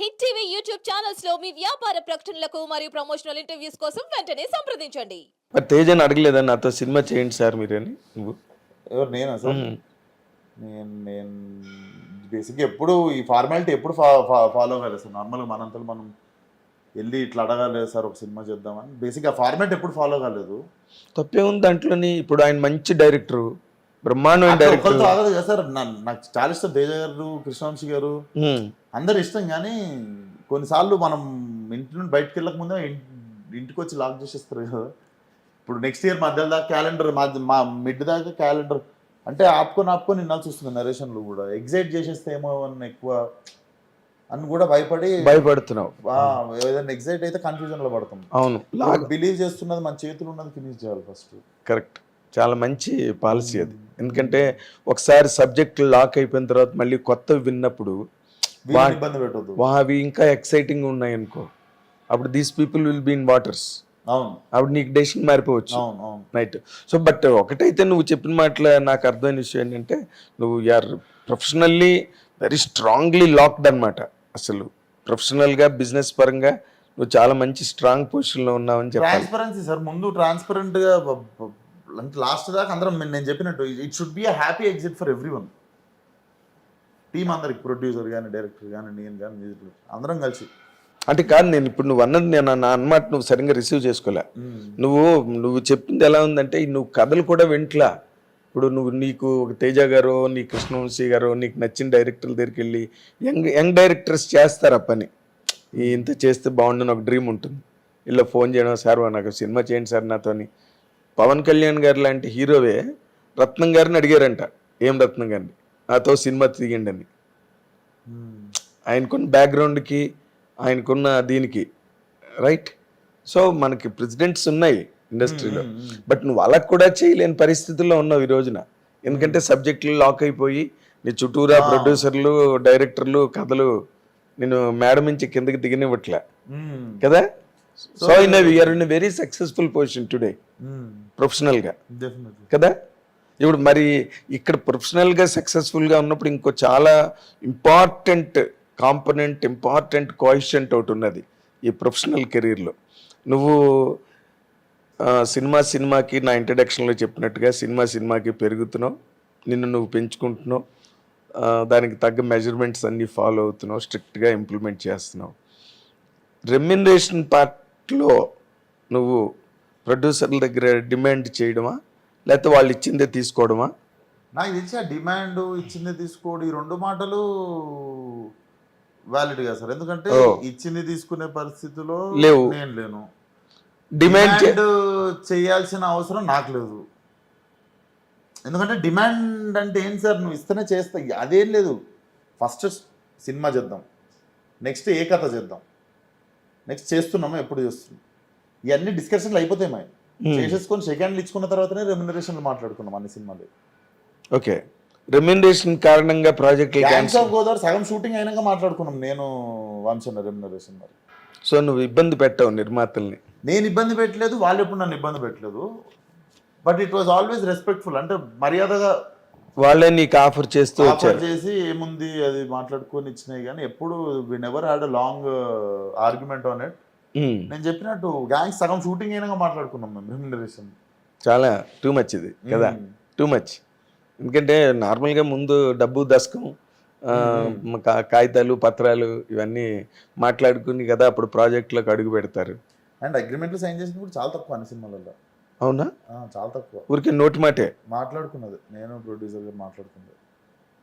Hit TV YouTube ఛానల్స్లో మీ వ్యాపార ప్రకటనలకు మరియు ప్రమోషనల్ ఇంటర్వ్యూస్ కోసం వెంటనే సంప్రదించండి. మరి తేజని అడగలేదా నాతో సినిమా చేయండి సార్ మీరని నువ్వు. ఎవరు నేనా సార్? మ్మ్. నేను నేను బేసిక్గా ఎప్పుడు ఈ ఫార్మాలిటీ ఎప్పుడు ఫాలో కాలేదు సార్. నార్మల్గా మనంతలో మనం వెళ్ళి ఇట్లా అడగాలి సార్ ఒక సినిమా చేద్దామని. బేసిక్గా ఫార్మాట్ ఎప్పుడు ఫాలో కాలేదు. తప్పే ఉంది దాంట్లోని. ఇప్పుడు ఆయన మంచి డైరెక్టర్ డైరెక్టర్ ఆగదు కదా సార్. నాకు చాలా ఇష్టం తేజ గారు కృష్ణవంశీ గారు అందరు ఇష్టం కానీ కొన్నిసార్లు మనం ఇంటి నుండి బయటకు వెళ్ళక ముందే ఇంటికి వచ్చి లాక్ చేసేస్తారు కదా. ఇప్పుడు నెక్స్ట్ ఇయర్ మధ్యలో దాకా క్యాలెండర్ మా మిడ్ దాకా క్యాలెండర్ అంటే ఆపుకొని ఆపుకొని వినాల్సి వస్తుంది నరేషన్లు కూడా. ఎగ్జైట్ చేసేస్తే ఏమో అని ఎక్కువ అని కూడా భయపడి భయపడుతున్నావు. ఏదైనా ఎగ్జైట్ అయితే కన్ఫ్యూజన్లో పడతాం. అవును. బిలీవ్ చేస్తున్నది మన చేతులు ఉన్నది ఫినిష్ చేయాలి ఫస్ట్ కరెక్ట్ చాలా మంచి పాలసీ అది. ఎందుకంటే ఒకసారి సబ్జెక్ట్ లాక్ అయిపోయిన తర్వాత మళ్ళీ కొత్తవి విన్నప్పుడు అవి ఇంకా ఎక్సైటింగ్ ఉన్నాయి అనుకో అప్పుడు these people will be in waters అప్పుడు నీకు డెసిషన్ మారిపోవచ్చు. రైట్ సో బట్ ఒకటైతే నువ్వు చెప్పిన మాటల నాకు అర్థమైన విషయం ఏంటంటే నువ్వు యార్ ప్రొఫెషనల్లీ వెరీ స్ట్రాంగ్లీ లాక్డ్ అనమాట అసలు ప్రొఫెషనల్గా బిజినెస్ పరంగా నువ్వు చాలా మంచి స్ట్రాంగ్ పొజిషన్లో ఉన్నావని చెప్పాలి. ట్రాన్స్పరెన్సీ సార్ ముందు ట్రాన్స్పరెంట్గా బ- బ- అంటే లాస్ట్ దాకా అందరం నేను- చెప్పినట్టు it should be a happy exit for everyone team అందరికి ప్రొడ్యూసర్ కానీ డైరెక్టర్ కానీ నేను కానీ మ్యూజిక్ అందరం కలిసి. అంటే కాదు నేను ఇప్పుడు నువ్వు అన్నది నేను నా అన్నమాట నువ్వు సరిగ్గా రిసీవ్ చేసుకోలే. నువ్వు నువ్వు చెప్పింది ఎలా ఉందంటే నువ్వు కథలు కూడా వింట్లా. ఇప్పుడు నువ్వు నీకు ఒక తేజ గారు నీ కృష్ణవంశీ గారు నీకు నచ్చిన డైరెక్టర్ల దగ్గరికి వెళ్ళి యంగ్ యంగ్ డైరెక్టర్స్ చేస్తారు ఆ పని. ఇంత చేస్తే బాగుండని ఒక డ్రీమ్ ఉంటుంది. ఇలా ఫోన్ చేయడం సార్ నాకు సినిమా చేయండి సార్ నాతోని. పవన్ కళ్యాణ్ గారు లాంటి హీరోవే రత్నం గారిని అడిగారంట. ఏం రత్నం గారిని? నాతో సినిమా తీయండి అని. ఆయనకున్న బ్యాక్గ్రౌండ్కి ఆయనకున్న దీనికి రైట్? సో మనకి ప్రెసిడెంట్స్ ఉన్నాయి ఇండస్ట్రీలో. బట్ నువ్వు అలా కూడా చేయలేని పరిస్థితుల్లో ఉన్నావు ఈ రోజున. ఎందుకంటే సబ్జెక్టులు లాక్ అయిపోయి నీ చుట్టూరా ప్రొడ్యూసర్లు డైరెక్టర్లు కథలు నేను మేడం నుంచి కిందకి దిగనివ్వట్లే. కదా? So in we are in very successful position today ప్రొఫెషనల్గా కదా? ఇప్పుడు మరి ఇక్కడ ప్రొఫెషనల్గా సక్సెస్ఫుల్గా ఉన్నప్పుడు ఇంకో చాలా ఇంపార్టెంట్ కాంపనెంట్ ఇంపార్టెంట్ కోయిషెంట్ ఒకటి ఉన్నది ఈ ప్రొఫెషనల్ కెరీర్లో నువ్వు సినిమా సినిమాకి నా ఇంట్రడక్షన్లో చెప్పినట్టుగా సినిమా సినిమాకి పెరుగుతున్నావు నిన్ను నువ్వు పెంచుకుంటున్నావు దానికి తగ్గ మెజర్మెంట్స్ అన్నీ ఫాలో అవుతున్నావు స్ట్రిక్ట్గా ఇంప్లిమెంట్ చేస్తున్నావు. రెమ్యునరేషన్ పార్ట్లో నువ్వు ప్రొడ్యూసర్ల దగ్గర డిమాండ్ చేయడమా? లేకపోతే వాళ్ళు ఇచ్చిందే తీసుకోవడమా? నాకు తెలిసి ఆ డిమాండ్ ఇచ్చింది తీసుకోడు ఈ రెండు మాటలు వ్యాలిడ్గా సార్. ఎందుకంటే. ఇచ్చింది తీసుకునే పరిస్థితిలో లేవు. నేను లేను. డిమాండ్ చేయాల్సిన అవసరం నాకు లేదు. ఎందుకంటే డిమాండ్ అంటే ఏం సార్? నువ్వు ఇస్తేనే చేస్తా. అదేం లేదు. ఫస్ట్ సినిమా చేద్దాం. నెక్స్ట్ ఏ కథ చేద్దాం. నెక్స్ట్ చేస్తున్నామా? ఎప్పుడు చేస్తున్నాం? ఇవన్నీ డిస్కషన్లు అయిపోతాయి మాయి. చేసేసుకొని సెకండ్లు ఇచ్చుకున్న తర్వాతనే రెమ్యునరేషన్లు మాట్లాడుకున్నాం అన్ని సినిమాలు. ఓకే. రెమ్యునరేషన్ కారణంగా గ్యాంగ్స్ క్యాన్సిల్ ఆఫ్ గోదావరి సగం షూటింగ్ అయినాక మాట్లాడుకున్నాం నేను వంశన్న రెమ్యునరేషన్ మరి. సో నువ్వు ఇబ్బంది పెట్టావు నిర్మాతల్ని. నేను ఇబ్బంది పెట్టలేదు వాళ్ళు ఎప్పుడు నన్ను ఇబ్బంది పెట్టలేదు. But it was always respectful అంటే మర్యాదగా వాళ్ళే నీకు ఆఫర్ చేస్తూ ఆఫర్ వచ్చారు. చేసి ఏముంది అది మాట్లాడుకొని ఇచ్చినాయి కానీ ఎప్పుడు we never had a long argument on it నేను చెప్పినట్టు గ్యాంగ్స్ సగం షూటింగ్ అయినాక మాట్లాడుకున్నాం మేము రెమ్యునరేషన్ చాలా టూ మచ్ ఇది కదా? టూ మచ్ ఎందుకంటే నార్మల్గా ముందు డబ్బు దశకం కాగితాలు పత్రాలు ఇవన్నీ మాట్లాడుకుని కదా అప్పుడు ప్రాజెక్టులకు అడుగు పెడతారు. అండ్ అగ్రిమెంట్లు సైన్ చేసింది కూడా చాలా తక్కువ అన్ని సినిమాలలో అవునా? చాలా తక్కువ. ఊరికే నోటి మాటే? మాట్లాడుకున్నది. నేను ప్రొడ్యూసర్ గారు మాట్లాడుకున్నది.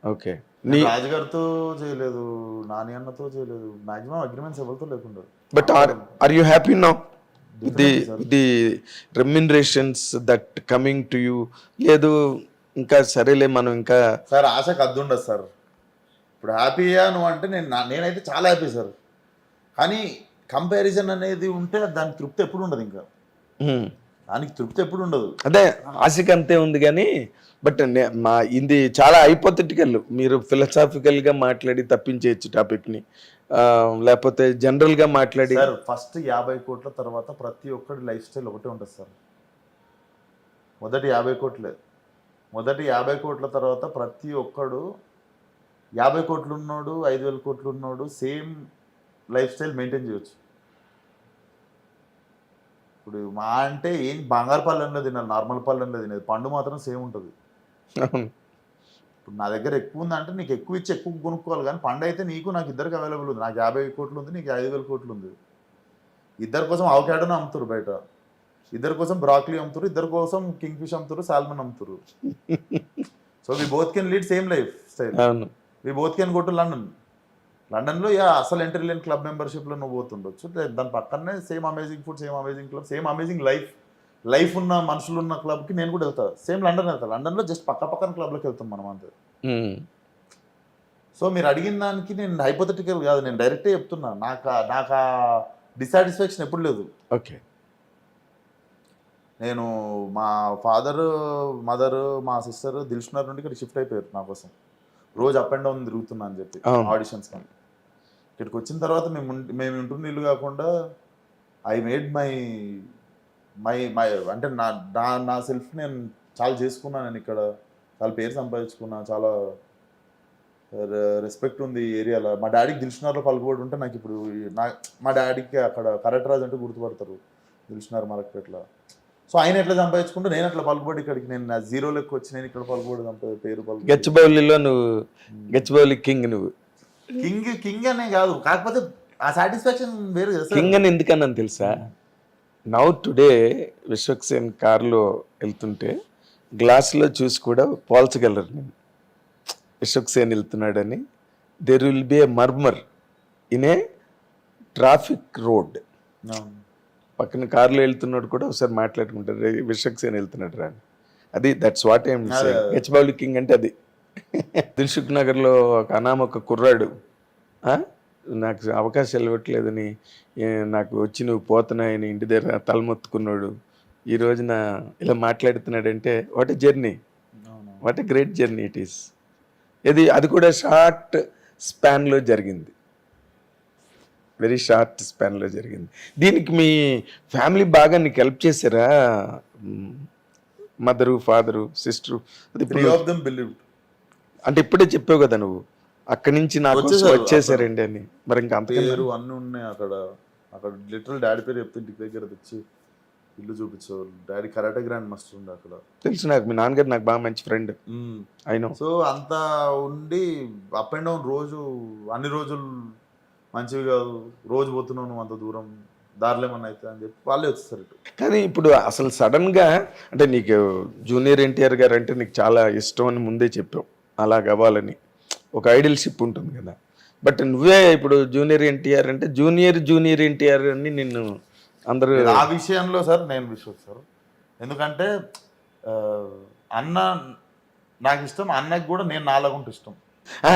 ఓకే. నీ రాజుగారితో చేయలేదు నాని అన్నతో చేయలేదు. మాక్సిమం అగ్రిమెంట్స్ ఎవరితో లేకుండా but are are you happy now the. The remunerations that coming to you లేదు ఇంకా సరేలే మనం ఇంకా సార్ ఆశకు అద్దు ఉండదు సార్ ఇప్పుడు హ్యాపీయా నువ్వు అంటే నేను నేనైతే చాలా హ్యాపీ సార్ కానీ కంపారిజన్ అనేది ఉంటే దానికి తృప్తి ఎప్పుడు ఉండదు ఇంకా హ్మ్. దానికి తృప్తి ఎప్పుడు ఉండదు. అదే ఆశకి అంతే ఉంది కానీ బట్ మా ఇది చాలా హైపోథెటికల్ మీరు ఫిలసాఫికల్గా మాట్లాడి తప్పించేయచ్చు టాపిక్ని. లేకపోతే జనరల్గా మాట్లాడి సార్ ఫస్ట్ యాభై కోట్ల తర్వాత ప్రతి ఒక్కడి లైఫ్ స్టైల్ ఒకటే ఉంటుంది సార్. మొదటి యాభై కోట్లే. మొదటి యాభై కోట్ల తర్వాత ప్రతి ఒక్కడు యాభై కోట్లు ఉన్నోడు ఐదు వేల కోట్లు ఉన్నోడు సేమ్ లైఫ్ స్టైల్ మెయింటైన్ చేయొచ్చు. ఇప్పుడు మా అంటే ఏం బంగారు పళ్ళెంలో తినాలి నార్మల్ పళ్ళెంలో తినేది. పండు మాత్రం సేమ్ ఉంటుంది. ఇప్పుడు నా దగ్గర ఎక్కువ ఉందంటే నీకు ఎక్కువ ఇచ్చి ఎక్కువ కొనుక్కోవాలి కానీ పండు అయితే నీకు నాకు ఇద్దరికి అవైలబుల్ ఉంది. నాకు యాభై కోట్లు ఉంది నీకు ఐదు వేల కోట్లు ఉంది. ఇద్దరి కోసం అవకాడోని అమ్ముతారు బయట. ఇద్దరి కోసం బ్రాక్లీ అమ్ముతారు ఇద్దరి కోసం కింగ్ ఫిష్ అమ్ముతారు సాల్మన్ అమ్ముతారు so we both can lead same lifestyle we both can go to London లండన్లో యా అసలు ఎంట్రీ లేని క్లబ్ మెంబర్షిప్లో నువ్వు పోతుండొచ్చు. దాని పక్కనే same amazing food same amazing club same amazing life life ఉన్న మనుషులు ఉన్న క్లబ్కి నేను కూడా వెళ్తా. సేమ్ లండన్ వెళ్తా. లండన్లో జస్ట్ పక్క పక్కన క్లబ్లోకి వెళ్తాం మనం అంతే. సో మీరు అడిగిన దానికి నేను హైపోథెటికల్ కాదు నేను డైరెక్టే చెప్తున్నా. నాకు నాకు ఆ డిసాటిస్ఫాక్షన్ ఎప్పుడు లేదు. ఓకే. నేను మా ఫాదర్ మదర్ మా సిస్టర్ దిల్షునర్ నుండి ఇక్కడ షిఫ్ట్ అయిపోయారు నా కోసం. రోజు అప్ అండ్ డౌన్ తిరుగుతున్నా అని చెప్పి. ఆడిషన్స్ కానీ ఇక్కడికి వచ్చిన తర్వాత మేము మేము ఉంటున్న ఇల్లు కాకుండా I made my my my అంటే నా నా నా సెల్ఫ్ నేను చాలా చేసుకున్నాను నేను ఇక్కడ చాలా పేరు సంపాదించుకున్నా చాలా రెస్పెక్ట్ ఉంది ఈ ఏరియాలో. మా డాడీకి దిల్షునార్లో పలుకుబడి ఉంటే నాకు ఇప్పుడు నా మా డాడీకి అక్కడ కరెక్ట్ రాజు అంటే గుర్తుపడతారు దిల్షునార్ మలక్పేటలో సో ఆయన ఎట్లా సంపాదించుకుంటే నేను అట్లా పలుకుబడి ఇక్కడికి నేను నా జీరో లెక్క వచ్చి నేను ఇక్కడ పలుకుబడి సంపా పేరు పలుకుబడి. గచ్చిబౌలిలో నువ్వు గచ్చిబౌలి కింగ్ నువ్వు. కింగ్ కింగ్ అనే కాదు కాకపోతే ఆ సాటిస్ఫాక్షన్ వేరు. కింగ్ అని ఎందుకన్నాను తెలుసా నౌ టుడే విశ్వక్సేన్ కారులో వెళ్తుంటే గ్లాస్లో చూసి కూడా పోల్చగలరు నేను Vishwaksen వెళ్తున్నాడని there will be a murmur in a traffic road. పక్కన కారులో వెళ్తున్నాడు కూడా ఒకసారి మాట్లాడుకుంటారు "రే, విశ్వక్సేన్ వెళ్తున్నాడు రా అని. అది దట్స్ వాట్ ఏం. గచ్చిబౌలి కింగ్ అంటే అది దిల్సుఖ్ నగర్లో ఒక అనామక కుర్రాడు? నాకు అవకాశాలు ఇవ్వట్లేదని నాకు వచ్చి నువ్వు పోతున్నాయని ఇంటి దగ్గర తలమొత్తుకున్నాడు. ఈ రోజున ఇలా మాట్లాడుతున్నాడంటే what a journey. What a great journey it is ఇది అది కూడా షార్ట్ స్పాన్లో జరిగింది. వెరీ షార్ట్ స్పాన్లో జరిగింది. దీనికి మీ ఫ్యామిలీ బాగా నీకు హెల్ప్ చేశారా? Mother father sister? అది బిలీవ్డ్ అంటే ఇప్పుడే చెప్పావు కదా నువ్వు అక్కడి నుంచి నాకు వచ్చేసారు వచ్చేసారండి అని. మరి ఇంకా అంతకన్నా? పేరు అన్నీ ఉన్నాయి అక్కడ. అక్కడ లిటరల్ డాడీ పేరు చెప్తే ఇంటికి దగ్గర తెచ్చి ఇల్లు చూపించేవాళ్ళు. డాడీ కరాటే గ్రాండ్ మాస్టర్ ఉండే అక్కడ. తెలుసు నాకు మీ నాన్నగారు నాకు బాగా మంచి ఫ్రెండ్ అయినో సో అంత ఉండి అప్ అండ్ డౌన్ రోజు అన్ని రోజులు మంచివి కాదు. రోజు పోతున్నావు నువ్వు అంత దూరం దారిలో ఏమన్నా అయితే అని చెప్పి వాళ్ళే వచ్చేస్తారు ఇటు. కానీ ఇప్పుడు అసలు సడన్గా అంటే నీకు జూనియర్ ఎన్టీఆర్ గారు అంటే నీకు చాలా ఇష్టం అని ముందే చెప్పావు. అలా అవ్వాలని ఒక ఐడియల్షిప్ ఉంటుంది కదా. బట్ నువ్వే ఇప్పుడు జూనియర్ ఎన్టీఆర్ అంటే జూనియర్ జూనియర్ ఎన్టీఆర్ అని నిన్ను అందరూ ఆ విషయంలో సార్ నేను విశ్వస్ సార్. ఎందుకంటే అన్న నాకు ఇష్టం అన్నకి కూడా నేను నాలాగుంటే ఇష్టం.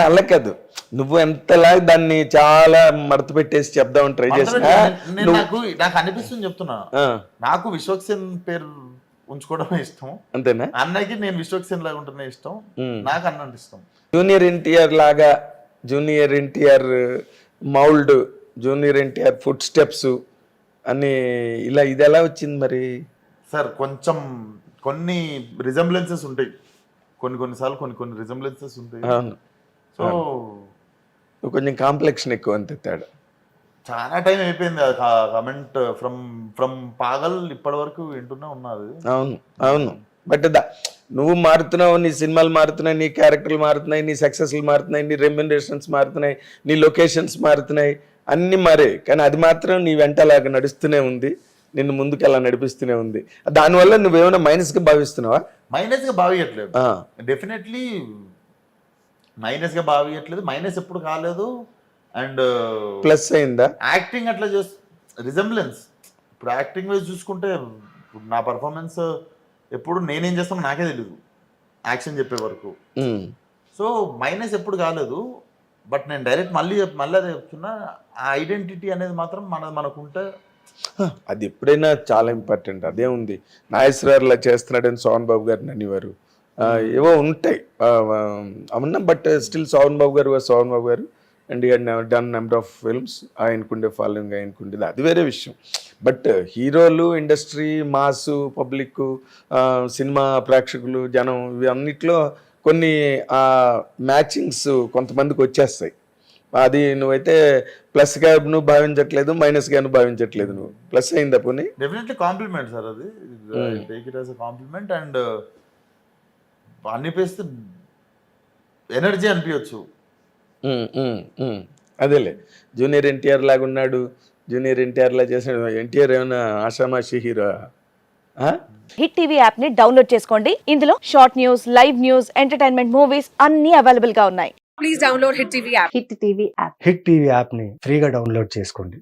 అలా కాదు. నువ్వు ఎంతలా దాన్ని చాలా మడత పెట్టేసి చెప్దామని ట్రై చేసినా నేను- నేను నాకు నాకు అనిపిస్తుంది చెప్తున్నా. నాకు విశ్వక్సేన్ పేరు ఉంచుకోవడమే ఇష్టం. అంతేనా? అన్నకి నేను విశ్వక్సేన్ లాగా ఉంటేనే ఇష్టం. నాకు అన్న అంటే ఇష్టం. జూనియర్ ఎన్టీఆర్ లాగా junior NTR mould junior NTR food steps అని ఇలా ఇది ఎలా వచ్చింది మరి? సార్ కొంచెం కొన్ని రిజంబ్లెన్సెస్ ఉంటాయి. కొన్ని కొన్నిసార్లు కొన్ని కొన్ని రిజంబ్లెన్సెస్ ఉంటాయి. సో కొంచెం కాంప్లెక్షన్ ఎక్కువ అంతే తేడా. చాలా టైం అయిపోయింది ఆ కమెంట్ ఫ్రమ్ ఫ్రమ్ పాగల్ ఇప్పటి వరకు వింటూనే ఉన్నది అవును అవును. బట్ దా నువ్వు మారుతున్నావు నీ సినిమాలు మారుతున్నాయి నీ క్యారెక్టర్లు మారుతున్నాయి నీ సక్సెస్లు మారుతున్నాయి నీ రెమ్యునరేషన్స్ మారుతున్నాయి నీ లొకేషన్స్ మారుతున్నాయి అన్నీ మారే. కానీ అది మాత్రం నీ వెంట అలాగ నడుస్తూనే ఉంది. నిన్ను ముందుకు అలా నడిపిస్తూనే ఉంది. దానివల్ల నువ్వేమైనా మైనస్గా భావిస్తున్నావా? మైనస్గా భావియట్లేదు. ఆ, డెఫినెట్లీ మైనస్గా భావియట్లేదు. మైనస్ ఎప్పుడు కాలేదు. అండ్ ప్లస్ అయిందా? యాక్టింగ్ అట్లా చేస్ రిజంబ్లెన్స్ ఇప్పుడు యాక్టింగ్ వైజ్ చూసుకుంటే ఇప్పుడు నా పర్ఫార్మెన్స్ ఎప్పుడు నేనేం చేస్తానో నాకే తెలియదు యాక్షన్ చెప్పే వరకు. ఉమ్. సో మైనస్ ఎప్పుడు కాలేదు. బట్ నేను డైరెక్ట్ మళ్ళీ చెప్- మళ్ళీ అదే చెప్తున్నా ఆ ఐడెంటిటీ అనేది మాత్రం మన మనకుంటే అది ఎప్పుడైనా చాలా ఇంపార్టెంట్ అదే ఉంది. నాగేశ్వరరావులా చేస్తున్నాడని సోహన్ బాబు గారిని అనేవారు ఏవో ఉంటాయి. అవునా బట్ స్టిల్ సోహన్ బాబు గారు సోహన్ బాబు గారు and done number of films ఆయనకుండే following ఆయనకుండేది అది వేరే విషయం. బట్ హీరోలు ఇండస్ట్రీ మాసు పబ్లిక్ సినిమా ప్రేక్షకులు జనం ఇవి అన్నిట్లో కొన్ని మ్యాచింగ్స్ కొంతమందికి వచ్చేస్తాయి. అది నువ్వైతే ప్లస్గా నువ్వు భావించట్లేదు మైనస్గా నువ్వు భావించట్లేదు నువ్వు. ప్లస్ అయిందా పోనీ? డెఫినెట్లీ కాంప్లిమెంట్ సార్ అది. Take it as a compliment and అన్ని పేస్తే ఎనర్జీ అనిపించచ్చు. అదేలే. జూనియర్ ఎన్టీఆర్ లాగా ఉన్నాడు జూనియర్ ఎన్టీఆర్ లా చేసిన ఎన్టీఆర్ ఏమైనా ఆషామాషి హీరో? హిట్ టీవీ యాప్ని డౌన్లోడ్ చేసుకోండి. ఇందులో short news live news entertainment movies అన్ని అవైలబుల్గా ఉన్నాయి. Please download hit TV app. Hit TV app. Hit TV యాప్ని ఫ్రీగా డౌన్లోడ్ చేసుకోండి.